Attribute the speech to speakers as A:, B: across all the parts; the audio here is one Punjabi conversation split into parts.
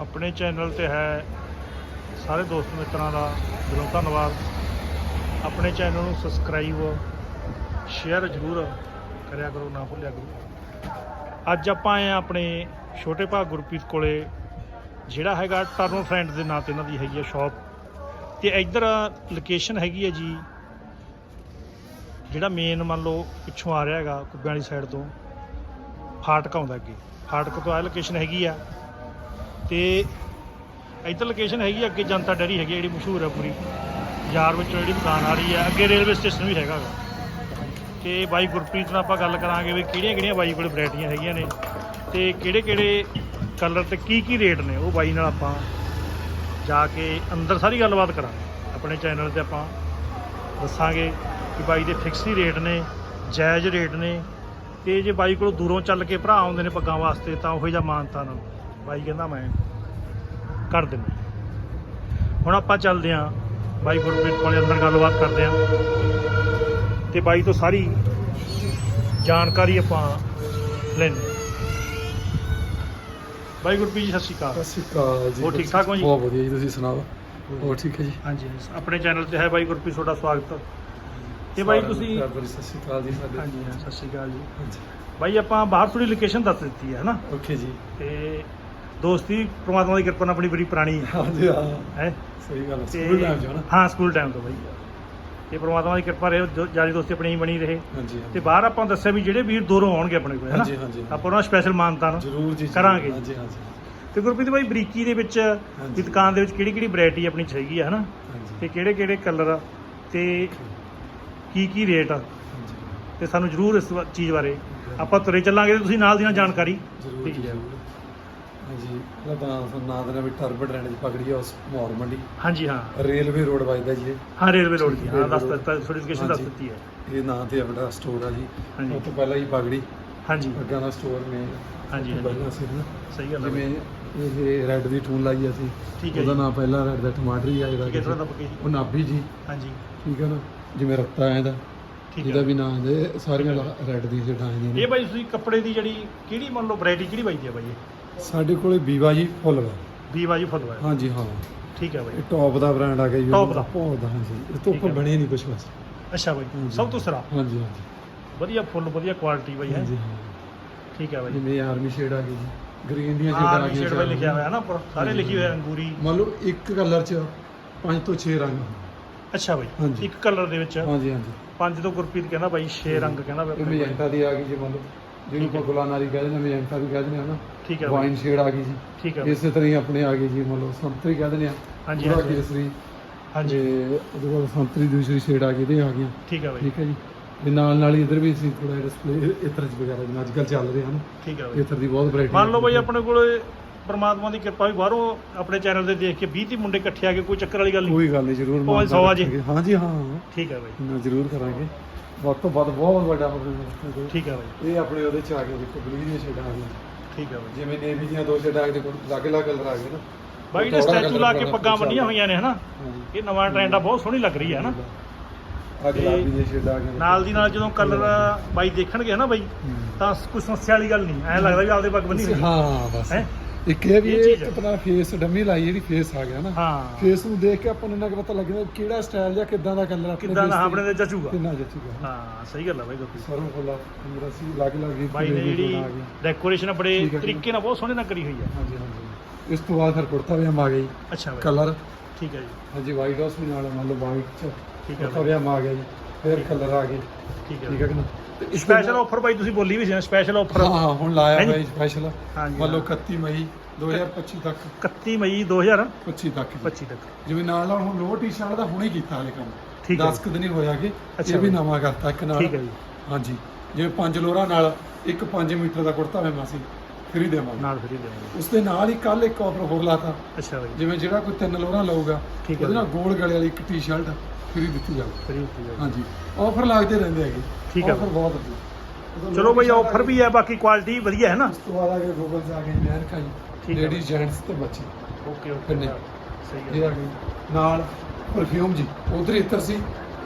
A: ਆਪਣੇ ਚੈਨਲ ਤੇ ਹੈ। ਸਾਰੇ ਦੋਸਤ ਮਿੱਤਰਾਂ ਦਾ ਦਿਲੋਂ ਧੰਨਵਾਦ। ਆਪਣੇ ਚੈਨਲ ਨੂੰ ਸਬਸਕ੍ਰਾਈਬ ਸ਼ੇਅਰ ਜ਼ਰੂਰ ਕਰਿਆ ਕਰੋ, ਨਾ ਭੁੱਲਿਆ ਕਰੋ। ਅੱਜ ਆਪਾਂ ਆਏ ਹਾਂ ਆਪਣੇ ਛੋਟੇ ਭਾ ਗੁਰਪ੍ਰੀਤ ਕੋਲੇ, ਜਿਹੜਾ ਹੈਗਾ ਟਰਨ ਫਰੈਂਡ ਦੇ ਨਾਂ ਤੇ ਇਹਨਾਂ ਦੀ ਹੈਗੀ ਆ ਸ਼ਾਪ ਤੇ ਇੱਧਰ ਲੋਕੇਸ਼ਨ ਹੈਗੀ ਹੈ ਜੀ, ਜਿਹੜਾ ਮੇਨ ਮੰਨ ਲਓ ਪਿੱਛੋਂ ਆ ਰਿਹਾ ਹੈਗਾ, ਕੁੱਬਿਆਂ ਵਾਲੀ ਸਾਈਡ ਤੋਂ, ਫਾਟਕ ਆਉਂਦਾ ਅੱਗੇ। ਫਾਟਕ ਤੋਂ ਆ ਲੋਕੇਸ਼ਨ ਹੈਗੀ ਆ। ਤੇ ਇੱਧਰ ਲੋਕੇਸ਼ਨ ਹੈਗੀ ਅੱਗੇ ਜਨਤਾ ਡੈਰੀ ਹੈਗੀ ਜਿਹੜੀ ਮਸ਼ਹੂਰ ਹੈ ਪੂਰੀ। ਬਾਜ਼ਾਰ ਵਿੱਚੋਂ ਜਿਹੜੀ ਦੁਕਾਨ ਆ ਰਹੀ ਆ, ਅੱਗੇ ਰੇਲਵੇ ਸਟੇਸ਼ਨ ਵੀ ਹੈਗਾ ਗਾ। ਤੇ ਬਾਈ ਗੁਰਪ੍ਰੀਤ ਨਾਲ ਆਪਾਂ ਗੱਲ ਕਰਾਂਗੇ ਵੀ ਕਿਹੜੀਆਂ ਕਿਹੜੀਆਂ ਬਾਈ ਕੋਲ ਵੈਰਾਈਟੀਆਂ ਹੈਗੀਆਂ ਨੇ, ਤੇ ਕਿਹੜੇ ਕਿਹੜੇ ਕਲਰ ਤੇ ਕੀ ਕੀ ਰੇਟ ਨੇ, ਉਹ ਬਾਈ ਨਾਲ ਆਪਾਂ ਜਾ ਕੇ ਅੰਦਰ ਸਾਰੀ ਗੱਲਬਾਤ ਕਰਾਂਗੇ। ਆਪਣੇ ਚੈਨਲ ਤੇ ਆਪਾਂ ਦੱਸਾਂਗੇ ਕਿ ਬਾਈ ਦੇ ਫਿਕਸ ਹੀ ਰੇਟ ਨੇ, ਜਾਇਜ਼ ਰੇਟ ਨੇ, ਤੇ ਜੇ ਬਾਈ ਕੋਲ ਦੂਰੋਂ ਚੱਲ ਕੇ ਭਰਾ ਆਉਂਦੇ ਨੇ ਪੱਗਾਂ ਵਾਸਤੇ, ਤਾਂ ਉਹੋ ਜਿਹਾ ਮਾਨਤਾ ਨਾਲ। ਬਾਈ ਕਹਿੰਦਾ ਮੈਂ ਕਰ ਦਿੰਦਾ। ਹੁਣ ਆਪਾਂ ਚੱਲਦੇ ਆਂ ਬਾਈ ਗੁਰਪ੍ਰੀਤ ਕੋਲੇ ਅੰਦਰ ਗੱਲਬਾਤ ਕਰਦੇ ਆਂ ਤੇ ਬਾਈ ਤੋਂ ਸਾਰੀ ਜਾਣਕਾਰੀ ਆਪਾਂ ਲੈਣੀ ਬਾਈ ਗੁਰਪ੍ਰੀਤ ਜੀ ਸਤਿ ਸ਼੍ਰੀ ਅਕਾਲ।
B: ਸਤਿ ਸ਼੍ਰੀ ਅਕਾਲ ਜੀ।
A: ਹੋਰ ਠੀਕ ਠਾਕ ਹੋ ਜੀ?
B: ਬਹੁਤ ਵਧੀਆ ਜੀ ਤੁਸੀਂ ਸੁਣਾਓ? ਹੋਰ। ਠੀਕ ਹੈ ਜੀ?
A: ਹਾਂਜੀ ਆਪਣੇ ਚੈਨਲ ਤੇ ਹੈ ਬਾਈ ਗੁਰਪ੍ਰੀਤ ਤੁਹਾਡਾ ਸਵਾਗਤ। ਤੇ ਬਾਈ ਤੁਸੀਂ
B: ਸਤਿ ਸ਼੍ਰੀ ਅਕਾਲ ਜੀ ਸਾਡੇ।
A: ਹਾਂਜੀ ਸਤਿ ਸ਼੍ਰੀ ਅਕਾਲ ਜੀ। ਬਾਈ ਆਪਾਂ ਬਾਹਰ ਥੋੜੀ ਲੋਕੇਸ਼ਨ ਦੱਸ ਦਿੱਤੀ ਹੈ ਹਨਾ
B: ਓਕੇ ਜੀ।
A: ਤੇ ਦੋਸਤੀ ਪ੍ਰਮਾਤਮਾ ਦੀ ਕਿਰਪਾ ਨਾਲ ਆਪਣੀ ਬੜੀ ਪੁਰਾਣੀ ਹੈ।
B: ਹਾਂਜੀ ਹਾਂ।
A: ਹੈ?
B: ਸਹੀ ਗੱਲ ਹੈ ਸਕੂਲ ਟਾਈਮ ਜੋ ਨਾ?
A: ਹਾਂ ਸਕੂਲ ਟਾਈਮ ਤੋਂ ਬਾਈ। ਤੇ ਪ੍ਰਮਾਤਮਾ ਦੀ ਕਿਰਪਾ ਰਹੇ ਜੋ- ਯਾਰੀ ਦੋਸਤੀ ਆਪਣੀ ਹੀ ਬਣੀ ਰਹੇ।
B: ਹਾਂਜੀ
A: ਤੇ ਬਾਹਰ ਆਪਾਂ ਦੱਸਿਆ ਵੀ ਜਿਹੜੇ ਵੀਰ ਦੂਰੋਂ ਆਉਣਗੇ ਆਪਣੇ ਕੋਲ ਹੈਨਾ
B: ਹਾਂਜੀ
A: ਆਪਾਂ ਉਹਨਾਂ ਸਪੈਸ਼ਲ ਮਾਨਤਾ ਨੂੰ
B: ਜ਼ਰੂਰ ਜੀ।
A: ਕਰਾਂਗੇ।
B: ਹਾਂਜੀ ਹਾਂਜੀ।
A: ਤੇ ਗੁਰਪ੍ਰੀਤ ਬਾਈ ਬਰੀਕੀ ਦੇ ਵਿੱਚ ਵੀ ਦੁਕਾਨ ਦੇ ਵਿੱਚ ਕਿਹੜੀ ਕਿਹੜੀ ਵੈਰਾਈਟੀ ਆਪਣੀ ਚਾਹੀਦੀ ਹੈ ਹਨਾ
B: ਹਾਂਜੀ।
A: ਤੇ ਕਿਹੜੇ ਕਿਹੜੇ ਕਲਰ ਤੇ ਕੀ ਕੀ ਰੇਟ ਆ?
B: ਹਾਂਜੀ।
A: ਤੇ ਸਾਨੂੰ ਜ਼ਰੂਰ ਇਸ ਵਾ- ਚੀਜ਼ ਬਾਰੇ ਆਪਾਂ ਤੁਰੇ ਚੱਲਾਂਗੇ ਤੇ ਤੁਸੀਂ ਨਾਲ ਦੀ ਨਾਲ ਜਾਣਕਾਰੀ
B: ਜ਼ਰੂਰ
A: ਠੀਕ ਹੈ।
B: ਜ਼ਰੂਰ। ਹਾਂਜੀ ਤਾਂ ਨਾਂ ਦੇਣਾ ਵੀ ਟਰਬਡ ਰੈਂਡ ਦੀ ਪਕੜੀ ਆ ਉਸ ਮੌਰ ਮੰਡੀ।
A: ਹਾਂਜੀ ਹਾਂ।
B: ਰੇਲਵੇ ਰੋਡ ਵੱਜਦਾ ਜੀ ਇਹ।
A: ਹਾਂ ਰੇਲਵੇ ਰੋਡ ਦੀ ਹਾਂ ਦੱਸ। ਦਿੱਤਾ ਥੋੜੀ ਲੋਕੇਸ਼ਨ ਦੱਸ
B: ਹਾਂਜੀ।
A: ਦਿੱਤੀ ਹੈ।
B: ਇਹ ਨਾਂ ਤੇ ਆਪਣਾ ਸਟੋਰ ਆ ਜੀ।
A: ਹਾਂਜੀ।
B: ਉਹ ਤੋਂ ਪਹਿਲਾਂ ਹੀ ਪਗੜੀ
A: ਹਾਂਜੀ।
B: ਪੱਗਾਂ ਦਾ ਸਟੋਰ ਨੇ
A: ਹਾਂਜੀ, ਹਾਂਜੀ।
B: ਪਹਿਲਾਂ ਸੀ ਨਾ।
A: ਸਹੀ ਗੱਲ ਹੈ
B: ਜਿਵੇਂ ਇਹ ਰੈੱਡ ਦੀ ਟੂਨ ਲਾਈ ਅਸੀਂ
A: ਠੀਕ ਹੈ
B: ਉਹਦਾ
A: ਜੀ।
B: ਨਾਮ ਪਹਿਲਾਂ ਰੈੱਡ ਦਾ ਟਮਾਟਰ ਹੀ ਆ
A: ਠੀਕ ਹੈ
B: ਇਹਦਾ
A: ਥੋੜਾ ਦੱਬ ਕੇ ਜੀ।
B: ਉਹ ਨਾਭੀ ਜੀ।
A: ਹਾਂਜੀ।
B: ਠੀਕ ਹੈ ਨਾ? ਜਿਵੇਂ ਰੱਤਾ ਇਹਦਾ
A: ਠੀਕ
B: ਜਿਹਦਾ
A: ਹੈ
B: ਵੀ ਨਾਮ ਹੈ ਸਾਰੀਆਂ ਰੈੱਡ ਦੀ ਜਿਹੜਾਂ ਆਈਆਂ ਨੇ।
A: ਇਹ ਬਾਈ ਤੁਸੀਂ ਕੱਪੜੇ ਦੀ ਜਿਹੜੀ ਕਿਹੜੀ ਮੰਨ ਲਓ ਵੈਰਾਈਟੀ ਕਿਹੜੀ ਬਾਈ ਦੀ ਹੈ ਬਾਈ ਇਹ?
B: ਸਾਡੇ ਕੋਲੇ ਬੀਵਾ ਜੀ ਫੁੱਲ ਵਾ।
A: ਵੀ ਬਾਜੀ ਫੁੱਲ ਹੈ
B: ਹਾਂਜੀ ਹਾਂ।
A: ਠੀਕ ਹੈ ਬਾਈ।
B: ਇਹ ਟੌਪ ਦਾ ਬ੍ਰਾਂਡ ਆ ਗਿਆ ਜੀ।
A: Top ਦਾ।
B: ਬਹੁਤ ਦਾ ਹਾਂਜੀ। ਇਹ ਤੋਂ
A: ਠੀਕ
B: ਉੱਪਰ
A: ਹੈ।
B: ਬਣੇ ਨਹੀਂ ਕੁਝ ਬਸ।
A: ਅੱਛਾ ਬਾਈ।
B: ਹਾਂਜੀ।
A: ਸਭ ਤੋਂ ਸਿਰਾ।
B: ਹਾਂਜੀ ਹਾਂਜੀ।
A: ਵਧੀਆ ਫੁੱਲ ਵਧੀਆ ਕੁਆਲਿਟੀ ਬਾਈ ਹੈ।
B: ਹਾਂਜੀ ਹਾਂ।
A: ਠੀਕ ਹੈ ਬਾਈ।
B: ਜਿਵੇਂ ਆਰਮੀ ਸ਼ੇਡ ਆ ਗਈ ਜੀ। ਗ੍ਰੀਨ ਦੀਆਂ ਸ਼ੇਡਾਂ ਆ
A: ਆਰਮੀ
B: ਗਈਆਂ
A: ਸ਼ੇਡ ਬਾਈ ਲਿਖਿਆ ਹੋਇਆ ਹੈ ਨਾ ਉੱਪਰ। ਸਾਰੇ। ਲਿਖੀ ਹੋਏ ਆ, ਅੰਗੂਰੀ।
B: ਮੰਨ ਲਓ ਇੱਕ ਕਲਰ 'ਚ ਪੰਜ ਤੋਂ 6 ਰੰਗ
A: ਅੱਛਾ ਬਾਈ।
B: ਹਾਂਜੀ।
A: ਇੱਕ ਕਲਰ ਦੇ ਵਿੱਚ
B: ਹਾਂਜੀ ਹਾਂਜੀ।
A: ਪੰਜ ਤੋਂ ਗੁਰਪ੍ਰੀਤ ਕਹਿੰਦਾ ਬਾਈ 6 ਰੰਗ ਕਹਿੰਦਾ ਬਾਈ
B: ਇਹ
A: ਆਪਣੇ ਕੋਲ।
B: ਮੈਜੈਂਟਾ ਦੀ ਆ ਗਈ ਜੀ ਮੰਨ ਲਓ। ਜਿਹਨੂੰ। ਆਪਾਂ ਗੁਲਾਨਾਰੀ ਕਹਿੰਦੇ ਨੇ ਮੈਜੈਂਟਾ ਵੀ ਕਹਿੰਦੇ ਨੇ। ਹਨਾ
A: ਠੀਕ ਹੈ
B: ਵਾਈਨ ਸ਼ੇਡ ਆ ਗਈ ਜੀ।
A: ਠੀਕ ਹੈ।
B: ਇਸੇ ਤਰ੍ਹਾਂ ਹੀ ਆਪਣੇ ਆ ਗਈ ਜੀ ਮੰਨ ਲਓ ਸੰਤਰੀ ਕਹਿੰਦੇ ਨੇ
A: ਹਾਂਜੀ, ਹਾਂਜੀ।
B: ਕੇਸਰੀ।
A: ਹਾਂਜੀ।
B: ਤੇ ਉਹਦੇ ਬਾਅਦ ਸੰਤਰੀ ਦੂਸਰੀ ਸ਼ੇਡ ਆ ਗਈ ਇਹਦੇ ਆ ਗਈਆਂ।
A: ਠੀਕ ਹੈ ਬਾਈ।
B: ਠੀਕ ਹੈ ਜੀ। ਤੇ ਨਾਲ ਨਾਲ ਹੀ ਇਧਰ ਵੀ ਅਸੀਂ ਥੋੜਾ ਡਿਸਪਲੇ ਇਤਰ ਚ ਵਗੈਰਾ ਜਿਵੇਂ ਅੱਜ ਕੱਲ੍ਹ ਚੱਲ ਰਹੇ ਹਨ
A: ਠੀਕ ਹੈ ਬਾਈ।
B: ਇਤਰ ਦੀ ਬਹੁਤ ਵੈਰਾਈਟੀ
A: ਮੰਨ ਲਓ ਬਾਈ ਆਪਣੇ ਕੋਲ ਪਰਮਾਤਮਾ ਦੀ ਕਿਰਪਾ ਵੀ ਬਾਹਰੋਂ ਆਪਣੇ ਚੈਨਲ ਤੇ ਦੇਖ ਕੇ 20 30 ਮੁੰਡੇ ਇਕੱਠੇ ਆ ਕੇ ਕੋਈ ਚੱਕਰ ਵਾਲੀ ਗੱਲ ਨਹੀਂ।
B: ਕੋਈ ਗੱਲ ਨਹੀਂ ਜ਼ਰੂਰ ਮਾਨਤਾ
A: ਸੌ ਆ ਜੇ।
B: ਹਾਂ
A: ਠੀਕ ਹੈ ਬਾਈ।
B: ਨਾ ਜ਼ਰੂਰ ਕਰਾਂਗੇ। ਵੱਧ ਤੋਂ ਵੱਧ ਬਹੁਤ ਵੱਡਾ ਕੋਲ।
A: ਠੀਕ ਹੈ ਬਾਈ।
B: ਇਹ ਆਪਣੇ ਉਹਦੇ ਚ ਆ ਗਏ ਦੇਖੋ ਬਲੂ ਦੀਆਂ ਸ਼ੇਡਾਂ ਆ ਗਈਆਂ।
A: ਠੀਕ ਹੈ ਬਾਈ।
B: ਜਿਵੇਂ ਨੇਵੀ ਦੀਆਂ ਦੋ ਸ਼ੇਡਾਂ ਆ ਦੇਖੋ ਅਲੱਗ ਅਲੱਗ ਕਲਰ ਆ ਗਏ ਨਾ।
A: ਬਾਈ ਨੇ ਸਟੈਚੂ ਲਾ ਕੇ ਪੱਗਾਂ ਬੰਨੀਆਂ ਹੋਈਆਂ ਨੇ ਹਨਾ? ਇਹ ਨਵਾਂ ਟ੍ਰੈਂਡ ਆ ਬਹੁਤ ਸੋਹਣੀ ਲੱਗ ਰਹੀ ਹੈ ਹਨਾ?
B: ਆ ਗੁਲਾਬੀ ਦੀਆਂ ਸ਼ੇਡਾਂ ਆ ਗਈਆਂ
A: ਨਾਲ ਦੀ ਨਾਲ ਜਦੋਂ ਕਲਰ ਬਾਈ ਦੇਖਣਗੇ ਹਨਾ ਬਾਈ। ਤਾਂ ਕੋਈ ਸਮੱਸਿਆ ਵਾਲੀ ਗੱਲ ਨਹੀਂ ਐਂ ਲੱਗਦਾ ਵੀ ਆਪਦੇ ਪੱਗ ਬੰਨੀ ਹੋਈ।
B: ਹਾਂ ਬਸ।
A: ਹੈ?
B: ਇੱਕ ਇਹ ਵੀ
A: ਇਹ
B: ਇਹ
A: ਚੀਜ਼ ਹੈ।
B: ਆਪਣਾ ਫੇਸ ਡੰਮੀ ਲਾਈ ਜਿਹੜੀ ਫੇਸ ਆ ਗਿਆ ਨਾ।
A: ਹਾਂ।
B: ਫੇਸ ਨੂੰ ਦੇਖ ਕੇ ਆਪਾਂ ਨੂੰ ਇੰਨਾ ਕੁ ਪਤਾ ਲੱਗਦਾ ਵੀ ਕਿਹੜਾ ਸਟਾਈਲ ਜਾਂ ਕਿੱਦਾਂ ਦਾ ਕਲਰ ਆਪਣੇ
A: ਕਿੱਦਾਂ ਦਾ
B: ਤੇ
A: ਆਪਣੇ ਤੇ ਜਚੂਗਾ।
B: ਕਿੰਨਾ ਜੱਚੂਗਾ।
A: ਹਾਂ ਸਹੀ ਗੱਲ ਆ ਬਾਈ ਗੁਰਪ੍ਰੀਤ
B: ਸਰੋਂ ਫੁੱਲਾ ਅੰਦਰ ਅਸੀਂ ਲੱਗ ਲੱਗ
A: ਬਾਈ ਨੇ ਜਿਹੜੀ ਡੈਕੋਰੇਸ਼ਨ ਬੜੇ
B: ਠੀਕ ਹੈ ਜੀ।
A: ਤਰੀਕੇ ਨਾਲ ਬਹੁਤ ਸੋਹਣੇ ਨਾਲ ਕਰੀ ਹੋਈ ਹੈ
B: ਹਾਂਜੀ ਹਾਂਜੀ। ਇਸ ਤੋਂ ਬਾਅਦ ਫਿਰ ਕੁੜਤਾ ਪਜਾਮਾ ਆ ਜੀ।
A: ਅੱਛਾ ਬਾਈ।
B: ਕਲਰ
A: ਠੀਕ ਹੈ ਜੀ।
B: ਹਾਂਜੀ ਵਾਈਟ ਹਾਊਸ ਵੀ ਨਾਲ ਮੰਨ ਲਓ ਵਾਈਟ ਚ
A: ਠੀਕ ਹੈ
B: ਕੁੜਤਾ ਪਜਾਮਾ ਆ ਗਿਆ ਜੀ। ਫਿਰ ਕਲਰ ਆ। ਗਏ।
A: ਠੀਕ
B: ਠੀਕ
A: ਹੈ
B: ਹੈ ਕਿ ਨਾ?
A: ਸਪੈਸ਼ਲ ਆਫਰ ਬਾਈ ਤੁਸੀਂ ਬੋਲੀ ਵੀ ਸੀ ਸਪੈਸ਼ਲ ਆਫਰ
B: ਹਾਂ ਹਾਂ ਹੁਣ ਲਾਇਆ? ਹੋਇਆ ਸਪੈਸ਼ਲ
A: ਹਾਂਜੀ
B: ਮੰਨ ਲਓ 31 ਮਈ 2025 ਤੱਕ।
A: 31 ਮਈ 2025
B: 25 ਤੱਕ ਜੀ।
A: ਤੱਕ।
B: ਜਿਵੇਂ ਨਾਲ ਨਾਲ ਹੁਣ ਲੋਅਰ ਟੀ-ਸ਼ਰਟ ਦਾ ਹੁਣੇ ਕੀਤਾ ਹਾਲੇ ਕੰਮ।
A: ਠੀਕ ਹੈ
B: 10 ਕੁ ਦਿਨ ਹੀ ਹੋਇਆ ਕਿ ਇਹ ਵੀ। ਨਵਾਂ ਕਰਤਾ ਇੱਕ ਨਾਲ।
A: ਠੀਕ ਹੈ ਜੀ।
B: ਹਾਂਜੀ ਜਿਵੇਂ ਪੰਜ ਲੋਰਾਂ ਨਾਲ ਇੱਕ 5 ਮੀਟਰ ਦਾ ਕੁੜਤਾ ਹੋਇਆ ਸੀ ਫ੍ਰੀ ਦੇਵਾਂਗੇ
A: ਨਾਲ ਫਰੀ ਦੇਵਾਂਗੇ
B: ਉਸ ਦੇ ਨਾਲ ਹੀ ਕੱਲ ਇੱਕ ਆਫਰ ਹੋਰ ਲਾਤਾ।
A: ਅੱਛਾ ਬਾਈ।
B: ਜਿਵੇਂ ਜਿਹੜਾ ਕੋਈ ਤਿੰਨ ਲੋਰਾਂ ਲਊਗਾ
A: ਠੀਕ ਹੈ
B: ਉਹਦੇ ਨਾਲ ਗੋਲ ਗਲੇ ਵਾਲੀ ਇੱਕ ਟੀ-ਸ਼ਰਟ ਫ੍ਰੀ ਦਿੱਤੀ ਜਾਊ।
A: ਫਰੀ ਦਿੱਤੀ ਜਾਊਗੀ।
B: ਹਾਂਜੀ। ਆਫਰ ਲੱਗਦੇ ਰਹਿੰਦੇ ਹੈਗੇ।
A: ਠੀਕ ਹੈ।
B: ਆਫਰ ਬਹੁਤ ਵਧੀਆ।
A: ਚਲੋ ਬਾਈ ਆਫਰ ਵੀ ਹੈ ਬਾਕੀ ਕੁਆਲਿਟੀ ਵਧੀਆ ਹੈ ਨਾ?
B: ਉਸ ਤੋਂ ਬਾਅਦ ਆ ਕੇ ਗੂਗਲ ਤੇ ਆ ਗਏ ਅਮਰੀਕਾ
A: ਠੀਕ
B: ਜੀ
A: ਹੈ।
B: ਲੇਡੀਜ਼ ਜੈਂਟਸ ਤੇ ਬੱਚੇ।
A: ਓਕੇ ਓਕੇ
B: ਕਿੰਨੇ?
A: ਸਹੀ ਹੈ।
B: ਆ ਗਏ। ਨਾਲ ਪਰਫਿਊਮ ਜੀ। ਉਧਰ ਇੱਧਰ ਸੀ